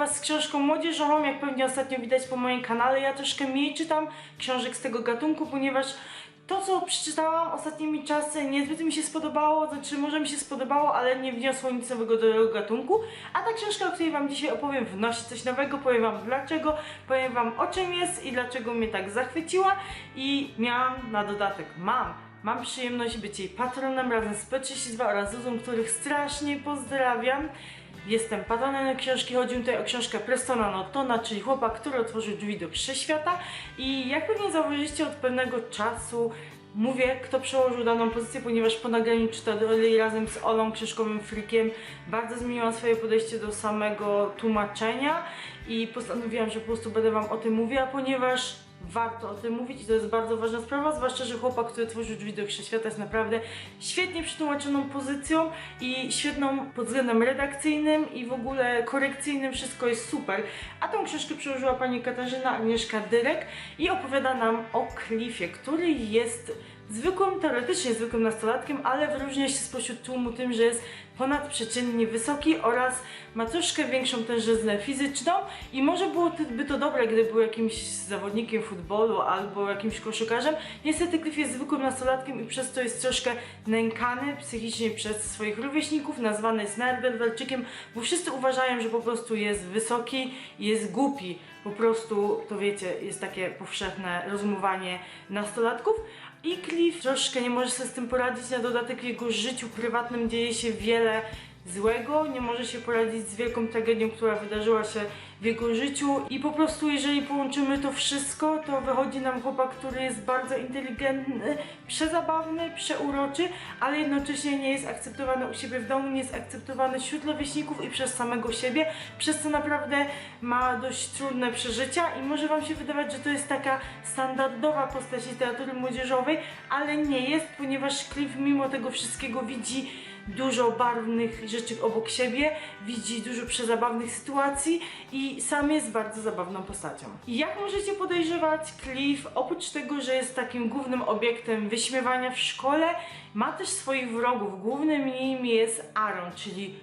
Was z książką młodzieżową, jak pewnie ostatnio widać po moim kanale. Ja troszkę mniej czytam książek z tego gatunku, ponieważ to, co przeczytałam ostatnimi czasy, niezbyt mi się spodobało, znaczy może mi się spodobało, ale nie wniosło nic nowego do tego gatunku. A ta książka, o której Wam dzisiaj opowiem, wnosi coś nowego, powiem Wam dlaczego, powiem Wam o czym jest i dlaczego mnie tak zachwyciła. I miałam na dodatek, mam Mam przyjemność być jej patronem razem z P32 oraz Zuzą, których strasznie pozdrawiam. Jestem patronem książki. Chodzi mi tutaj o książkę Prestona Nortona, czyli chłopak, który otworzył drzwi do wszechświata. I jak pewnie zauważyliście od pewnego czasu, mówię, kto przełożył daną pozycję, ponieważ po nagraniu czytali razem z Olą Książkowym Frikiem bardzo zmieniłam swoje podejście do samego tłumaczenia i postanowiłam, że po prostu będę Wam o tym mówiła, ponieważ warto o tym mówić i to jest bardzo ważna sprawa, zwłaszcza, że chłopak, który tworzył drzwi do wszechświata jest naprawdę świetnie przetłumaczoną pozycją i świetną pod względem redakcyjnym i w ogóle korekcyjnym, wszystko jest super. A tą książkę przełożyła pani Katarzyna Agnieszka Dyrek i opowiada nam o Cliffie, który jest zwykłym, teoretycznie zwykłym nastolatkiem, ale wyróżnia się spośród tłumu tym, że jest ponadprzeciętnie wysoki oraz ma troszkę większą tężyznę fizyczną i może byłoby to dobre, gdyby był jakimś zawodnikiem futbolu albo jakimś koszykarzem. Niestety Cliff jest zwykłym nastolatkiem i przez to jest troszkę nękany psychicznie przez swoich rówieśników, nazwany jest Nerderwelczykiem, bo wszyscy uważają, że po prostu jest wysoki i jest głupi. Po prostu, to wiecie, jest takie powszechne rozumowanie nastolatków. I Cliff troszkę nie może sobie z tym poradzić, na dodatek w jego życiu prywatnym dzieje się wiele złego, nie może się poradzić z wielką tragedią, która wydarzyła się w jego życiu. I po prostu jeżeli połączymy to wszystko, to wychodzi nam chłopak, który jest bardzo inteligentny, przezabawny, przeuroczy, ale jednocześnie nie jest akceptowany u siebie w domu, nie jest akceptowany wśród rówieśników i przez samego siebie, przez co naprawdę ma dość trudne przeżycia. I może Wam się wydawać, że to jest taka standardowa postać literatury młodzieżowej, ale nie jest, ponieważ Cliff mimo tego wszystkiego widzi dużo barwnych rzeczy obok siebie, widzi dużo przezabawnych sytuacji i sam jest bardzo zabawną postacią. I jak możecie podejrzewać, Cliff oprócz tego, że jest takim głównym obiektem wyśmiewania w szkole, ma też swoich wrogów. Głównym nim jest Aaron, czyli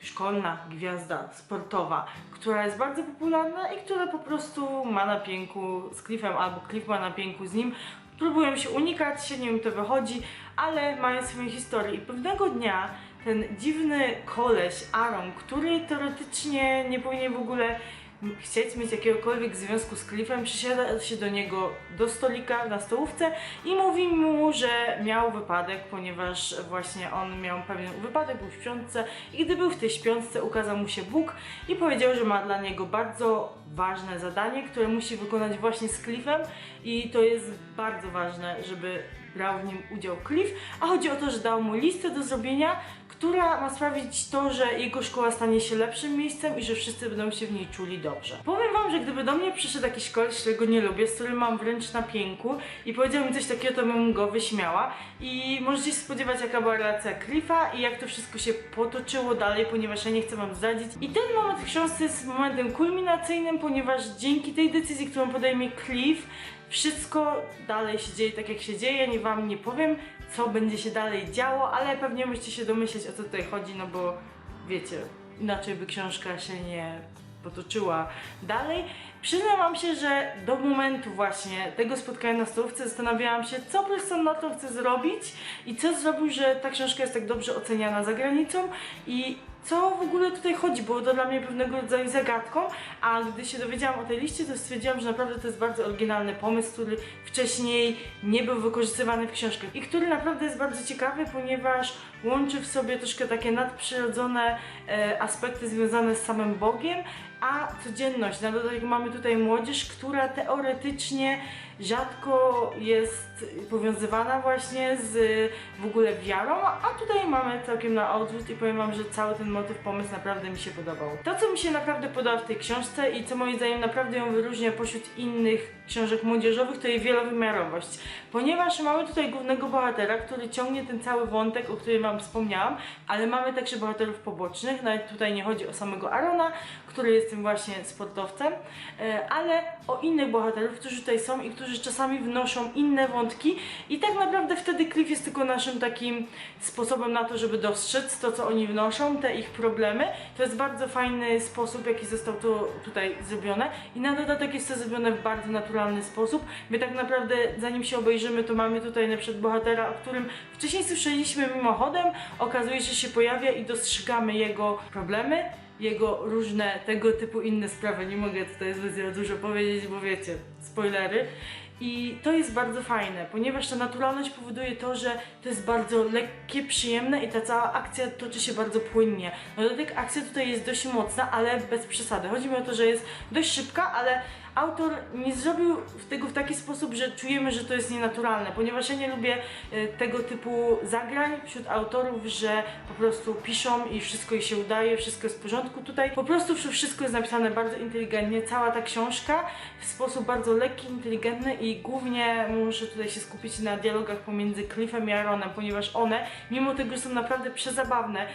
szkolna gwiazda sportowa, która jest bardzo popularna i która po prostu ma na pięku z Cliffem albo Cliff ma na pięku z nim. Próbują się unikać, się nie im to wychodzi, ale mają swoją historię. I pewnego dnia ten dziwny koleś, Aaron, który teoretycznie nie powinien w ogóle chcieć mieć jakiegokolwiek związku z Cliffem, przysiada się do niego do stolika na stołówce i mówi mu, że miał wypadek, ponieważ właśnie on miał pewien wypadek, był w śpiączce i gdy był w tej śpiączce ukazał mu się Bóg i powiedział, że ma dla niego bardzo ważne zadanie, które musi wykonać właśnie z Cliffem i to jest bardzo ważne, żeby brał w nim udział Cliff, a chodzi o to, że dał mu listę do zrobienia, która ma sprawić to, że jego szkoła stanie się lepszym miejscem i że wszyscy będą się w niej czuli dobrze. Powiem wam, że gdyby do mnie przyszedł jakiś koleś, którego nie lubię, z którym mam wręcz na pięku i powiedział mi coś takiego, to bym go wyśmiała i możecie się spodziewać jaka była relacja Cliffa i jak to wszystko się potoczyło dalej, ponieważ ja nie chcę wam zdradzić. I ten moment książce jest momentem kulminacyjnym, ponieważ dzięki tej decyzji, którą podejmie Cliff, wszystko dalej się dzieje tak jak się dzieje, nie wam nie powiem co będzie się dalej działo, ale pewnie musicie się domyśleć o co tutaj chodzi, no bo wiecie, inaczej by książka się nie potoczyła dalej. Przyznam wam się, że do momentu właśnie tego spotkania na stołówce zastanawiałam się, co Preston Norton chce zrobić i co zrobił, że ta książka jest tak dobrze oceniana za granicą i co w ogóle tutaj chodzi, było to dla mnie pewnego rodzaju zagadką, a gdy się dowiedziałam o tej liście, to stwierdziłam, że naprawdę to jest bardzo oryginalny pomysł, który wcześniej nie był wykorzystywany w książkach i który naprawdę jest bardzo ciekawy, ponieważ łączy w sobie troszkę takie nadprzyrodzone e, aspekty związane z samym Bogiem, a codzienność. Na dodatek mamy tutaj młodzież, która teoretycznie rzadko jest powiązywana właśnie z w ogóle wiarą, a tutaj mamy całkiem na odwrót i powiem Wam, że cały ten motyw, pomysł naprawdę mi się podobał. To, co mi się naprawdę podoba w tej książce i co moim zdaniem naprawdę ją wyróżnia pośród innych książek młodzieżowych, to jej wielowymiarowość. Ponieważ mamy tutaj głównego bohatera, który ciągnie ten cały wątek, o którym Wam wspomniałam, ale mamy także bohaterów pobocznych, nawet tutaj nie chodzi o samego Arona, który jest jestem właśnie sportowcem, e, ale o innych bohaterów, którzy tutaj są i którzy czasami wnoszą inne wątki i tak naprawdę wtedy Cliff jest tylko naszym takim sposobem na to, żeby dostrzec to, co oni wnoszą, te ich problemy. To jest bardzo fajny sposób, jaki został to tutaj zrobione i na dodatek jest to zrobione w bardzo naturalny sposób. My tak naprawdę, zanim się obejrzymy, to mamy tutaj na przykład bohatera, o którym wcześniej słyszeliśmy mimochodem, okazuje się, że się pojawia i dostrzegamy jego problemy, jego różne tego typu inne sprawy. Nie mogę tutaj zbyt dużo powiedzieć, bo wiecie, spoilery. I to jest bardzo fajne, ponieważ ta naturalność powoduje to, że to jest bardzo lekkie, przyjemne i ta cała akcja toczy się bardzo płynnie. No dodatek akcja tutaj jest dość mocna, ale bez przesady. Chodzi mi o to, że jest dość szybka, ale autor nie zrobił tego w taki sposób, że czujemy, że to jest nienaturalne, ponieważ ja nie lubię e, tego typu zagrań wśród autorów, że po prostu piszą i wszystko jej się udaje, wszystko jest w porządku. Tutaj po prostu wszystko jest napisane bardzo inteligentnie, cała ta książka w sposób bardzo lekki, inteligentny i głównie muszę tutaj się skupić na dialogach pomiędzy Cliffem i Aaronem, ponieważ one, mimo tego, że są naprawdę przezabawne,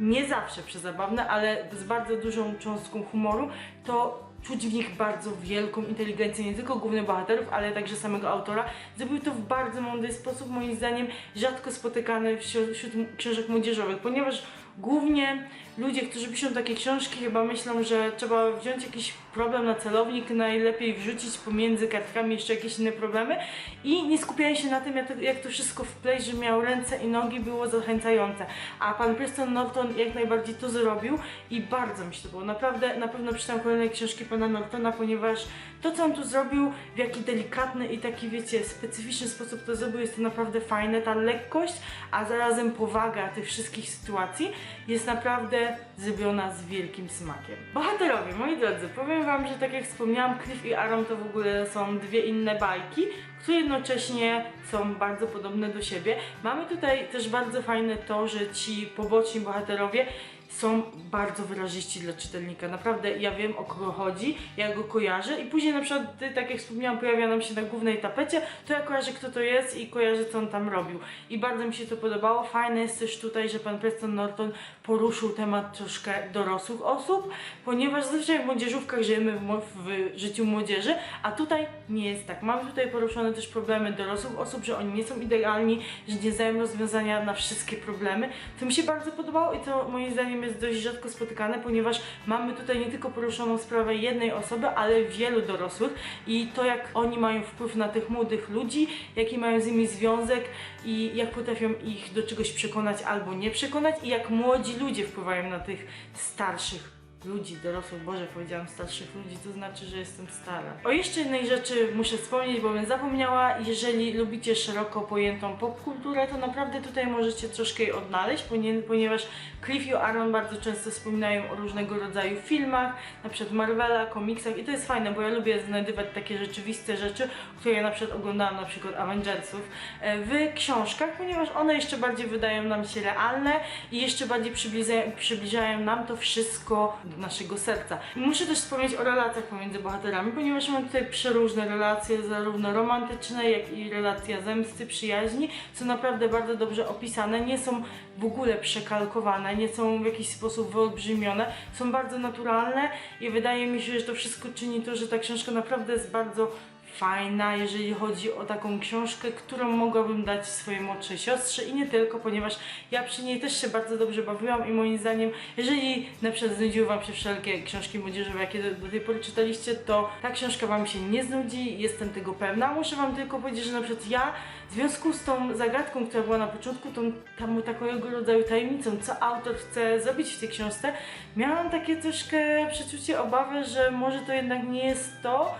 nie zawsze przezabawne, ale z bardzo dużą cząstką humoru, to czuć w nich bardzo wielką inteligencję nie tylko głównych bohaterów, ale także samego autora. Zrobił to w bardzo mądry sposób, moim zdaniem rzadko spotykany wśród, książek młodzieżowych, ponieważ głównie ludzie, którzy piszą takie książki, chyba myślą, że trzeba wziąć jakiś problem na celownik, najlepiej wrzucić pomiędzy kartkami jeszcze jakieś inne problemy i nie skupiają się na tym, jak to, jak to wszystko wpleść, że miał ręce i nogi, było zachęcające. A pan Preston Norton jak najbardziej to zrobił i bardzo mi się to było. Naprawdę, na pewno przeczytam kolejne książki pana Nortona, ponieważ to, co on tu zrobił, w jaki delikatny i taki, wiecie, specyficzny sposób to zrobił, jest to naprawdę fajne. Ta lekkość, a zarazem powaga tych wszystkich sytuacji jest naprawdę zrobiona z wielkim smakiem. Bohaterowie, moi drodzy, powiem wam, że tak jak wspomniałam, Cliff i Aaron to w ogóle są dwie inne bajki, które jednocześnie są bardzo podobne do siebie. Mamy tutaj też bardzo fajne to, że ci poboczni bohaterowie są bardzo wyraziści dla czytelnika. Naprawdę ja wiem o kogo chodzi, ja go kojarzę i później na przykład, tak jak wspomniałam, pojawia nam się na głównej tapecie, to ja kojarzę kto to jest i kojarzę co on tam robił. I bardzo mi się to podobało. Fajne jest też tutaj, że pan Preston Norton poruszył temat troszkę dorosłych osób, ponieważ zazwyczaj w młodzieżówkach żyjemy w, w życiu młodzieży, a tutaj nie jest tak. Mamy tutaj poruszone też problemy dorosłych osób, że oni nie są idealni, że nie znają rozwiązania na wszystkie problemy. To mi się bardzo podobało i to moim zdaniem jest dość rzadko spotykane, ponieważ mamy tutaj nie tylko poruszoną sprawę jednej osoby, ale wielu dorosłych i to jak oni mają wpływ na tych młodych ludzi, jaki mają z nimi związek i jak potrafią ich do czegoś przekonać albo nie przekonać i jak młodzi ludzie wpływają na tych starszych ludzi, dorosłych, Boże, powiedziałam starszych ludzi, to znaczy, że jestem stara. O jeszcze jednej rzeczy muszę wspomnieć, bo bym zapomniała, jeżeli lubicie szeroko pojętą popkulturę, to naprawdę tutaj możecie troszkę jej odnaleźć, ponie- ponieważ Cliff i Aaron bardzo często wspominają o różnego rodzaju filmach, na przykład Marvela, komiksach i to jest fajne, bo ja lubię znajdywać takie rzeczywiste rzeczy, które ja na przykład oglądałam, na przykład Avengersów, e, w książkach, ponieważ one jeszcze bardziej wydają nam się realne i jeszcze bardziej przybliżają, przybliżają nam to wszystko naszego serca. Muszę też wspomnieć o relacjach pomiędzy bohaterami, ponieważ mamy tutaj przeróżne relacje, zarówno romantyczne, jak i relacja zemsty, przyjaźni, są naprawdę bardzo dobrze opisane, nie są w ogóle przekalkowane, nie są w jakiś sposób wyolbrzymione, są bardzo naturalne i wydaje mi się, że to wszystko czyni to, że ta książka naprawdę jest bardzo fajna, jeżeli chodzi o taką książkę, którą mogłabym dać swojej młodszej siostrze i nie tylko, ponieważ ja przy niej też się bardzo dobrze bawiłam i moim zdaniem, jeżeli na przykład znudziły Wam się wszelkie książki młodzieżowe, jakie do, do tej pory czytaliście, to ta książka Wam się nie znudzi, jestem tego pewna. Muszę Wam tylko powiedzieć, że na przykład ja w związku z tą zagadką, która była na początku, tą, tą takiego rodzaju tajemnicą, co autor chce zrobić w tej książce, miałam takie troszkę przeczucie, obawy, że może to jednak nie jest to,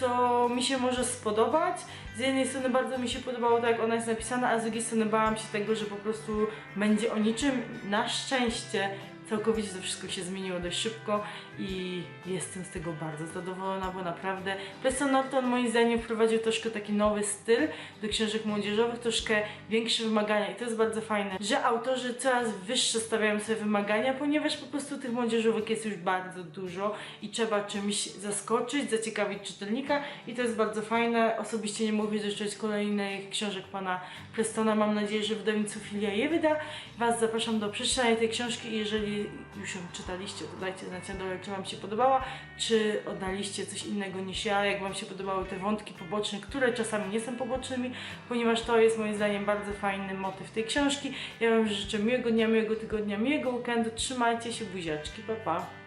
co mi się może spodobać. Z jednej strony bardzo mi się podobało to, jak ona jest napisana, a z drugiej strony bałam się tego, że po prostu będzie o niczym. Na szczęście całkowicie to wszystko się zmieniło dość szybko i jestem z tego bardzo zadowolona, bo naprawdę Preston Norton moim zdaniem wprowadził troszkę taki nowy styl do książek młodzieżowych, troszkę większe wymagania i to jest bardzo fajne, że autorzy coraz wyższe stawiają sobie wymagania, ponieważ po prostu tych młodzieżówek jest już bardzo dużo i trzeba czymś zaskoczyć, zaciekawić czytelnika i to jest bardzo fajne. Osobiście nie mogę doczekać kolejnych książek pana Prestona. Mam nadzieję, że wydawnictwo Filia je wyda. Was zapraszam do przeczytania tej książki i jeżeli już ją czytaliście, to dajcie znać na dole, czy Wam się podobała, czy oddaliście coś innego niż ja, jak Wam się podobały te wątki poboczne, które czasami nie są pobocznymi, ponieważ to jest moim zdaniem bardzo fajny motyw tej książki. Ja Wam życzę miłego dnia, miłego tygodnia, miłego weekendu, trzymajcie się, buziaczki, pa pa!